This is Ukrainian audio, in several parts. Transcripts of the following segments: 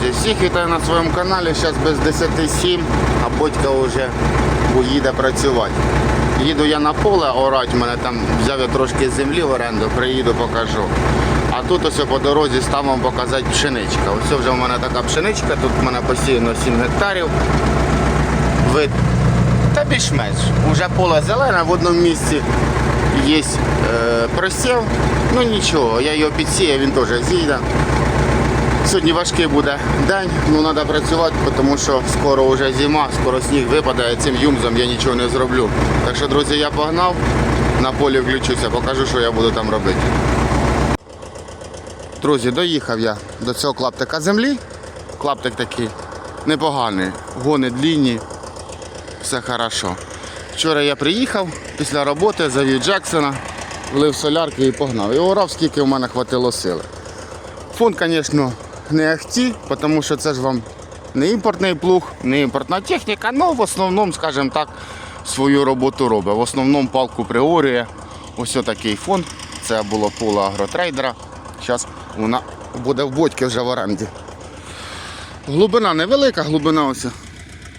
Друзі, всіх вітаю на своєму каналі. Зараз без 10.07, а батька вже поїде працювати. Їду я на поле орать, мене там взяв я трошки землі в оренду, приїду, покажу. А тут ось по дорозі став вам показати пшеничка. Ось вже в мене така пшеничка, тут в мене посіяно 7 гектарів. Вид та більш-менш. Уже поле зелене, в одному місці є е, просів. Ну нічого, я його підсіяв, він теж зійде. Сьогодні важкий буде день, ну треба працювати, тому що скоро вже зима, скоро сніг випадає, цим юмзом я нічого не зроблю. Так що, друзі, я погнав, на полі включуся, покажу, що я буду там робити. Друзі, доїхав я до цього клаптика землі. Клаптик такий непоганий, гони длінні, все хорошо. Вчора я приїхав після роботи, завів Джексона, влив солярки і погнав. І орав, скільки в мене хватило сили. Фон, звісно, не ахті, тому що це ж вам не імпортний плуг, не імпортна техніка, але в основному, скажімо так, свою роботу робить. В основному палку приорює. Ось такий фон. Це було поле агротрейдера. Зараз вона буде в бодьки вже в оренді. Глибина невелика, глибина ось.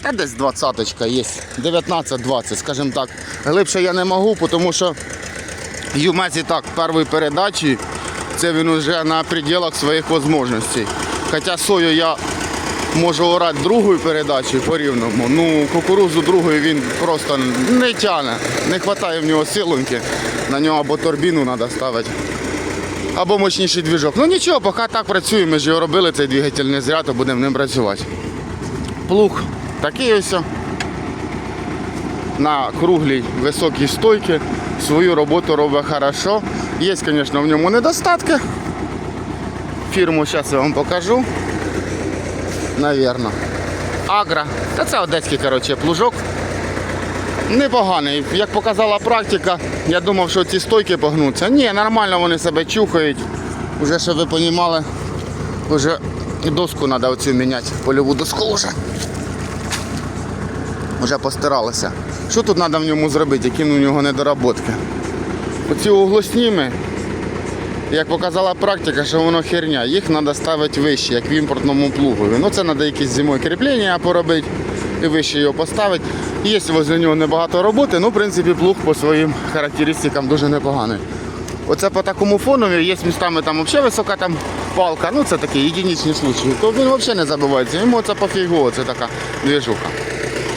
Та десь 20 є, 19-20, скажімо так. Глибше я не можу, тому що Юмець і так першої передачі, це він вже на пределах своїх можливостей. Хоча сою я можу орати другою передачею по рівному, ну кукурузу другою він просто не тягне, не вистачає в нього силоньки, на нього або турбіну треба ставити. Або мощніший двіжок. Ну нічого, поки так працюємо, ми ж його робили, цей двигатель не зря, то будемо ним працювати. Плуг такий ось на круглій високій стойці. Свою роботу робить хорошо. Є, звісно, в ньому недостатки. Фірму зараз я вам покажу. Навірно. Агра. Та це одеський коротше, плужок. Непоганий. Як показала практика, я думав, що ці стойки погнуться. Ні, нормально вони себе чухають. Уже, щоб ви розуміли, вже доску треба оцю міняти, польову доску вже. Вже постаралися. Що тут треба в ньому зробити, які у нього недоработки? Оці углосніми, як показала практика, що воно херня, їх треба ставити вище, як в імпортному плугові. Ну це треба якісь зимою кріплення поробити і вище його поставити. Є возле нього небагато роботи, ну в принципі плуг по своїм характеристикам дуже непоганий. Оце по такому фонові, є містами там взагалі висока там палка, ну це такі єдиничні случаї, то він взагалі не забивається, йому це пофігу, це така двіжуха.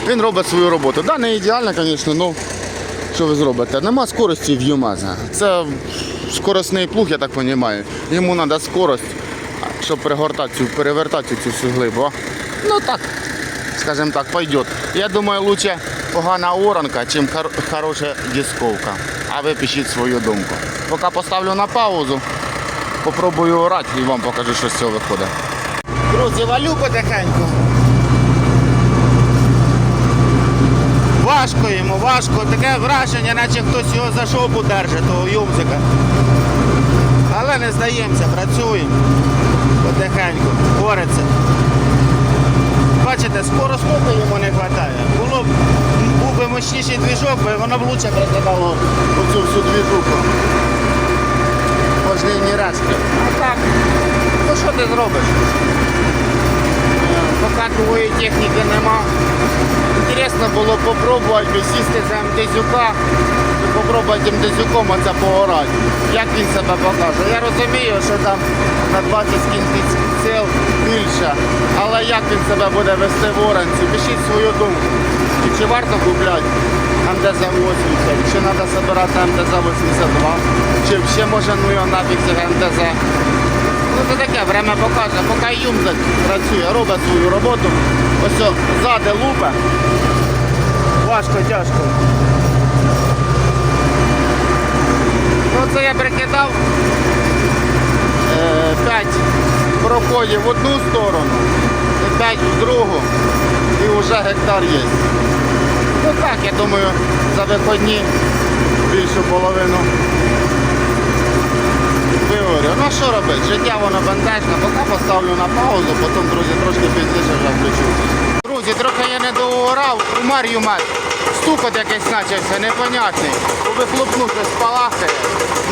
Він робить свою роботу. Да, не ідеально, звісно, ну що ви зробите? Нема скорості в Юмаза. Це скоростний плуг, я так розумію. Йому треба скорость, щоб пригортати цю, перевертати цю всю глибу. Ну так, скажімо так, пойдет. Я думаю, лучше погана оранка, чим хор- хороша дисковка. А ви пишіть свою думку. Поки поставлю на паузу, попробую орати і вам покажу, що з цього виходить. Друзі, валю потихеньку. Важко йому, важко. Таке враження, наче хтось його за шопу держить, того юмзика. Але не здаємося, працюємо. Потихеньку, бореться. Бачите, скоро сколько йому не вистачає. Було б був би мощніший двіжок, би воно б лучше прикидало оцю всю двіжуку. Пожнівні решки. А так, ну що ти зробиш? Поки другої техніки нема. Інтересно було попробувати сісти за МТЗюка і попробувати МТЗюком оце поорати. Як він себе покаже. Я розумію, що там на 20 кінських сил більше, але як він себе буде вести в оранці, пишіть свою думку. І чи варто купляти МТЗ-80, чи треба збирати МТЗ-82, чи ще може ну його нафіг МТЗ. Ну це таке, время покаже. Поки Юмзак працює, робить свою роботу. Ось ззади лупе. Важко, тяжко. Ну це я прикидав 5 проходів в одну сторону і 5 в другу. І вже гектар є. Ну так, я думаю, за виходні більшу половину виговорю. Ну що робити? Життя воно бентежне, поки поставлю на паузу, потім, друзі, трошки пізніше вже включу. Друзі, трохи я не доорав, умер юмет. Стукот якийсь почався, непонятний. У вихлопну щось спалахає.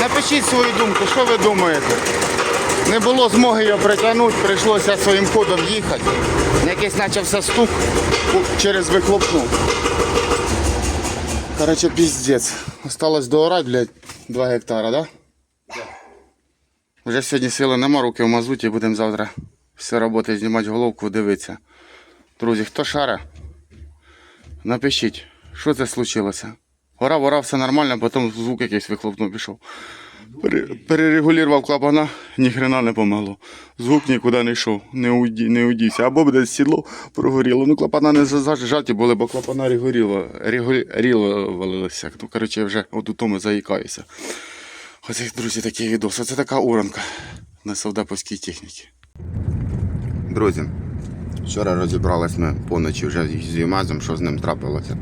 Напишіть свою думку, що ви думаєте. Не було змоги його притягнути, прийшлося своїм ходом їхати. Якийсь почався стук через вихлопну. Короче, піздець. Осталось доорати, блядь, 2 гектара, да? Вже сьогодні сили нема, руки в мазуті, будемо завтра все роботи знімати головку, дивитися. Друзі, хто шаре? Напишіть, що це случилося. Гора, гора, все нормально, потім звук якийсь вихлопнув пішов. Перерегулював клапана, ні хрена не помогло. Звук нікуди не йшов, не, уйді, не уйдівся. Або буде сідло прогоріло. Ну, клапана не зажаті були, бо клапана регулювали, регулювалися. Ну, коротше, вже от у тому заїкаюся. Оце, друзі, такий відос. Оце така уранка на совдеповській техніці. Друзі, вчора розібрались ми поночі вже з Юмазом, що з ним трапилося.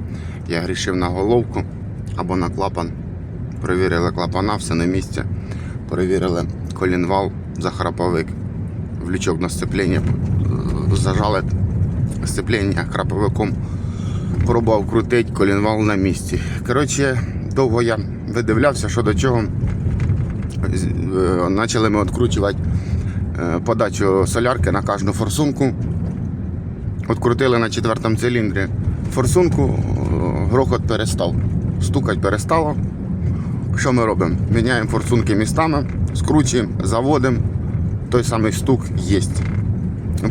Я грішив на головку або на клапан. Перевірили клапана, все на місці. Перевірили колінвал, захраповик, в лючок на сцеплення. е, Зажали сцеплення храповиком. Пробував крутить, колінвал на місці. Коротше, довго я видивлявся, що до чого. Е, Почали ми відкручувати е, подачу солярки на кожну форсунку. Открутили на четвертому циліндрі форсунку, е, грохот перестав. Стукать перестало. Що ми робимо? Міняємо форсунки містами, скручуємо, заводимо. Той самий стук є.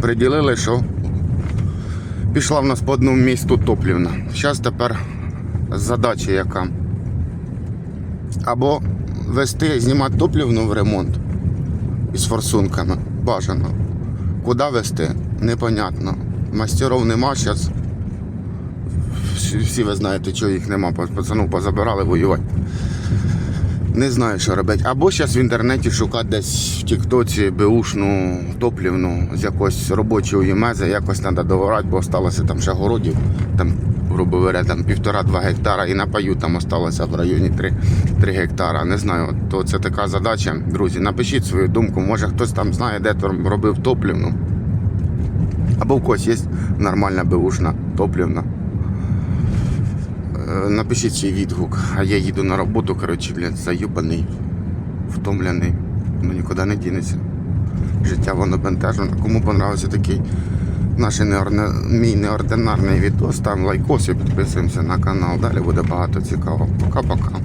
Приділили, що пішла в нас по одному місту топлівна. Зараз тепер задача яка. Або вести, знімати топлівну в ремонт із форсунками. Бажано. Куди вести? Непонятно. Мастеров нема зараз. Всі, ви знаєте, чого їх нема. Пацану позабирали воювати. Не знаю, що робити. Або зараз в інтернеті шукати десь в Тіктоці беушну топлівну з якогось робочого ємеза, якось треба доворати, бо осталося там ще городів, там, грубо говоря, там півтора-два гектара і на паю там осталося в районі 3, 3 гектара. Не знаю, то це така задача. Друзі, напишіть свою думку, може хтось там знає, де робив топлівну. Або в когось є нормальна беушна топлівна. Е, Напишіть свій відгук, а я їду на роботу, коротше, блядь, заюбаний, втомлений, ну нікуди не дінеться. Життя воно бентежне. Кому понравився такий наш неорне- мій неординарний відео, ставимо лайкос і підписуємося на канал. Далі буде багато цікавого. Пока-пока.